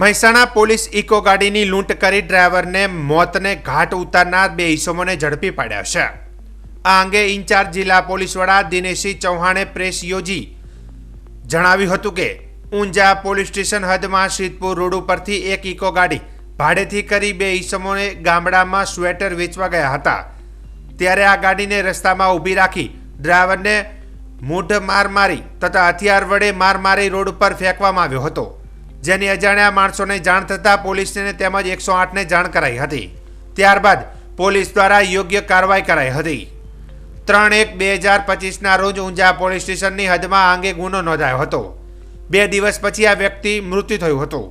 Mehsana police eco ગાડીની લૂંટ કરી ડ્રાઈવરને મોતને ઘાટ ઉતારનાર બે ઈસમોને ઝડપી પાડ્યા છે. આ અંગે ઇન્ચાર્જ જિલ્લા પોલીસ વડા દિનેશસિંહ ચૌહાણે પ્રેસ યોજી જણાવ્યું હતું કે, ઊંઝા પોલીસ સ્ટેશન હદમાં શીતપુર રોડ ઉપરથી એક ઇકો ગાડી ભાડેથી કરી બે ઈસમોને ગામડામાં સ્વેટર વેચવા ગયા હતા. ત્યારે આ ગાડીને રસ્તામાં ઊભી રાખી ડ્રાઈવરને મૂઢ માર મારી તથા હથિયાર વડે માર મારી રોડ ઉપર ફેંકવામાં આવ્યો હતો. જેની અજાણ્યા માણસોને જાણ થતાં પોલીસને તેમજ એકસો આઠને જાણ કરાઈ હતી. ત્યારબાદ પોલીસ દ્વારા યોગ્ય કાર્યવાહી કરાઈ હતી. ત્રણ એક બે હજાર પચીસના રોજ ઊંઝા પોલીસ સ્ટેશનની હદમાં આ અંગે ગુનો નોંધાયો હતો. બે દિવસ પછી આ વ્યક્તિ મૃત્યુ થયું હતું.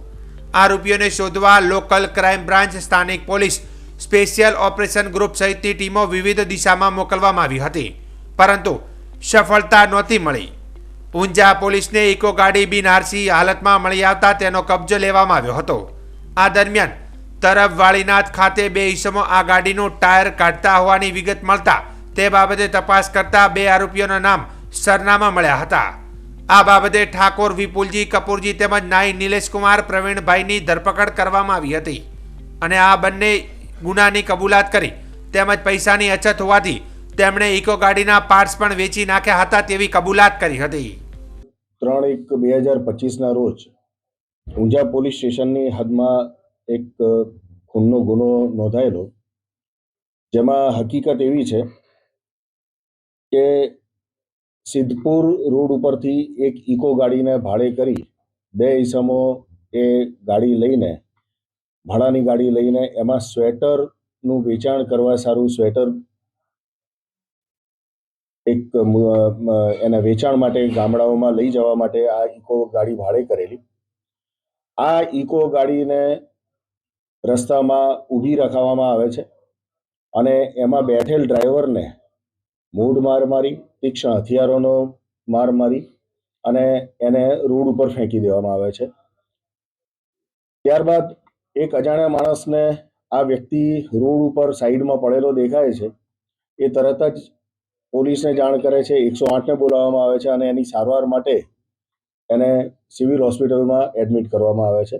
આરોપીઓને શોધવા લોકલ ક્રાઇમ બ્રાન્ચ સ્થાનિક પોલીસ સ્પેશિયલ ઓપરેશન ગ્રુપ સહિતની ટીમો વિવિધ દિશામાં મોકલવામાં આવી હતી. પરંતુ સફળતા નહોતી મળી. ઊંઝા પોલીસને ઇકો ગાડી બિનઆરસી હાલતમાં મળી આવતા તેનો કબજો લેવામાં આવ્યો હતો. આ દરમિયાન તરફ વાળીનાથ ખાતે બે ઈસમો આ ગાડીનું ટાયર કાઢતા હોવાની વિગત મળતા તે બાબતે તપાસ કરતા બે આરોપીઓના નામ સરનામા મળ્યા હતા. આ બાબતે ઠાકોર વિપુલજી કપૂરજી તેમજ નાઈ નિલેશકુમાર પ્રવીણભાઈની ધરપકડ કરવામાં આવી હતી અને આ બંને ગુનાની કબૂલાત કરી તેમજ પૈસાની અછત હોવાથી તેમણે ઇકો ગાડીના પાર્ટ્સ પણ વેચી નાખ્યા હતા તેવી કબૂલાત કરી હતી. ત્રણ એક બે હજાર પચીસના રોજ ઊંઝા પોલીસ સ્ટેશનની હદમાં એક ખૂનનો ગુનો નોંધાયેલો. જેમાં હકીકત એવી છે કે સિદ્ધપુર રોડ ઉપરથી એક ઇકો ગાડીને ભાડે કરી બે ઈસમો એ ગાડી લઈને, ભાડાની ગાડી લઈને એમાં સ્વેટરનું વેચાણ કરવા સારું સ્વેટર એક એના વેચાણ માટે ગામડાઓમાં લઈ જવા માટે આ ઇકો ગાડી ભાડે કરેલી. આ ઇકો ગાડીને રસ્તામાં ઊભી રખાવવામાં આવે છે અને એમાં બેઠેલ ડ્રાઈવરને મૂડ માર મારી, તીક્ષ્ણ હથિયારોનો માર મારી અને એને રોડ ઉપર ફેંકી દેવામાં આવે છે. ત્યારબાદ એક અજાણ્યા માણસને આ વ્યક્તિ રોડ ઉપર સાઈડમાં પડેલો દેખાય છે. એ તરત જ પોલીસને જાણ કરે છે, એકસો આઠને બોલાવવામાં આવે છે અને એની સારવાર માટે એને સિવિલ હોસ્પિટલમાં એડમિટ કરવામાં આવે છે.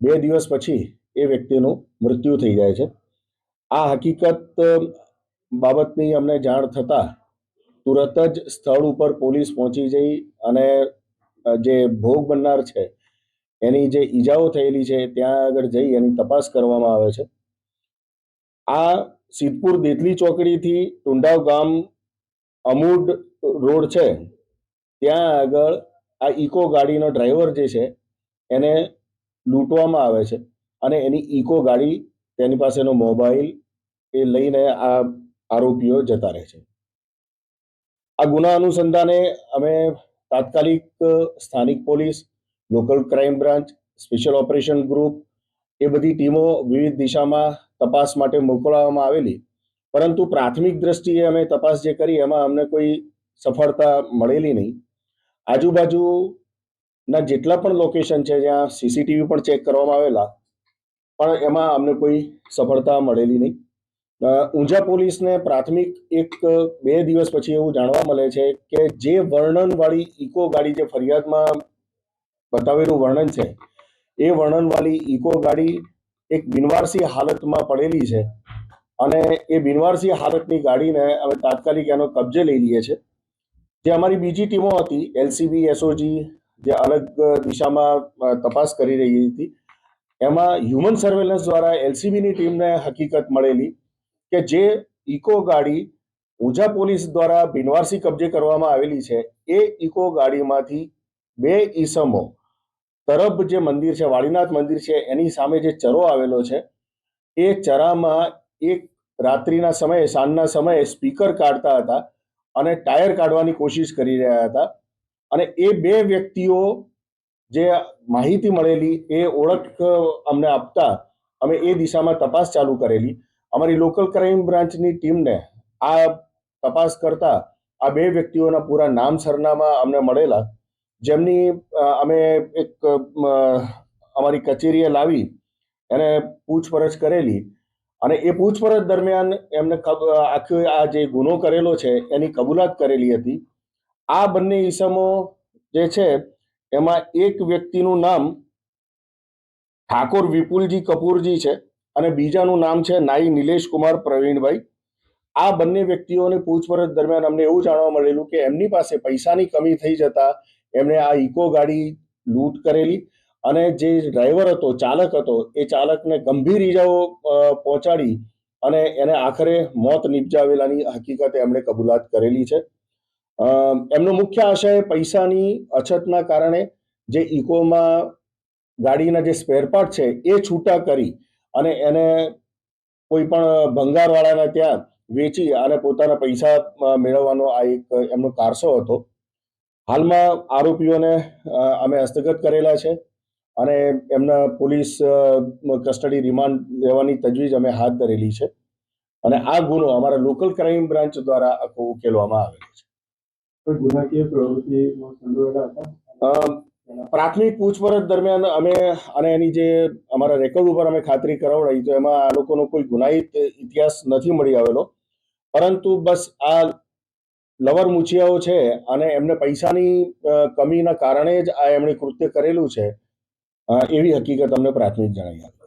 બે દિવસ પછી એ વ્યક્તિનું મૃત્યુ થઈ જાય છે. આ હકીકત બાબતની અમને જાણ થતાં તુરત જ સ્થળ ઉપર પોલીસ પહોંચી જઈ અને જે ભોગ બનનાર છે, એની જે ઈજાઓ થયેલી છે, ત્યાં આગળ જઈ એની તપાસ કરવામાં આવે છે. આ સિદ્ધપુર દેતલી ચોકડીથી ટુંડાવ ગામ અમૂડ રોડ છે, ત્યાં આગળ આ ઇકો ગાડીનો ડ્રાઈવર જે છે, એને લૂંટવામાં આવે છે. અને એની ઇકો ગાડી તેની પાસેનો મોબાઈલ એ લઈને આ આરોપીઓ જતા રહે છે. આ ગુના અનુસંધાને અમે તાત્કાલિક સ્થાનિક police, local crime branch, special operation group એ બધી ટીમો વિવિધ દિશામાં તપાસ માટે મોકલવામાં આવેલી પરંતુ પ્રાથમિક દ્રષ્ટિએ અમે તપાસ જે કરી, એમાં અમને કોઈ સફળતા મળેલી નહીં. આજુબાજુના જેટલા પણ લોકેશન છે જ્યાં સીસીટીવી પણ ચેક કરવામાં આવેલા, પણ એમાં અમને કોઈ સફળતા મળેલી નહીં. ઊંઝા પોલીસને પ્રાથમિક એક બે દિવસ પછી એવું જાણવા મળે છે કે જે વર્ણનવાળી ઇકો ગાડી જે ફરિયાદમાં બતાવેલું વર્ણન છે, એ વર્ણનવાળી ઇકો ગાડી એક બિનવારસી હાલતમાં પડેલી છે. અને એ બિનવારસી હાલતની ગાડીને અમે તાત્કાલિક એનો કબજે લઈ લઈએ છીએ જે અમારી બીજી ટીમો હતી, એલસીબી, એસઓજી, જે અલગ દિશામાં તપાસ કરી રહી હતી, એમાં હ્યુમન સર્વેલન્સ દ્વારા એલસીબીની ટીમને હકીકત મળેલી કે જે ઇકો ગાડી ઊંઝા પોલીસ દ્વારા બિનવારસી કબજે કરવામાં આવેલી છે, એ ઇકો ગાડીમાંથી બે ઈસમો તરફ જે મંદિર છે, વાળીનાથ મંદિર છે, એની સામે જે ચરો આવેલો છે, એ ચરામાં એક રાત્રિના સમયે, સાંજના સમયે સ્પીકર કાઢતા હતા અને ટાયર કાઢવાની કોશિશ કરી રહ્યા હતા. અને એ બે વ્યક્તિઓ જે માહિતી મળેલી, એ ઓળખ અમને આપતા અમે એ દિશામાં તપાસ ચાલુ કરેલી. અમારી લોકલ ક્રાઇમ બ્રાન્ચની ટીમને આ તપાસ કરતા આ બે વ્યક્તિઓના પૂરા નામ સરનામા અમને મળેલા. જેમની અમે એક અમારી કચેરીએ લાવી, એને પૂછપરછ કરેલી. અને એ પૂછપરછ દરમિયાન એમને આખી આ જે ગુનો કરેલો છે, એની કબૂલાત કરેલી હતી. આ બંને ઈસમો જે છે, એમાં એક વ્યક્તિનું નામ ઠાકોર વિપુલજી કપૂરજી છે અને બીજાનું નામ છે નાઈ નિલેશ કુમાર પ્રવીણભાઈ. આ બંને વ્યક્તિઓની પૂછપરછ દરમિયાન અમને એવું જાણવા મળેલું કે એમની પાસે પૈસાની કમી થઈ જતા એમણે આ ઇકો ગાડી લૂંટ કરેલી. અને જે ડ્રાઈવર હતો, ચાલક હતો, એ ચાલકને ગંભીર ઈજાઓ પહોંચાડી અને એને આખરે મોત નિપજાવેલાની હકીકત એમણે કબૂલાત કરેલી છે. એમનો મુખ્ય આશય પૈસાની અછતના કારણે જે ઇકોમાં ગાડીના જે સ્પેરપાર્ટ છે, એ છૂટા કરી અને એને કોઈ પણ ભંગારવાળાના ત્યાં વેચી અને પોતાના પૈસા મેળવવાનો આ એક એમનો કારસો હતો. હાલમાં આરોપીઓને અમે હસ્તગત કરેલા છે. અને એમના પોલીસ કસ્ટડી રિમાન્ડ લેવાની તજવીજ અમે હાથ ધરેલી છે. અને આ ગુનો અમારા લોકલ ક્રાઇમ બ્રાન્ચ દ્વારા આખો ઉકેલવામાં આવેલો છે. પ્રાથમિક પૂછપરછ દરમિયાન અમે અને એની જે અમારા રેકોર્ડ ઉપર અમે ખાતરી કરાવડાવી તો એમાં આ લોકોનો કોઈ ગુનાહિત ઇતિહાસ નથી મળી આવેલો. પરંતુ બસ આ લવર મુચિયાઓ છે અને એમને પૈસાની કમીના કારણે જ આ એમણે કૃત્ય કરેલું છે. એવી હકીકત અમને પ્રાથમિક જણાઈ છે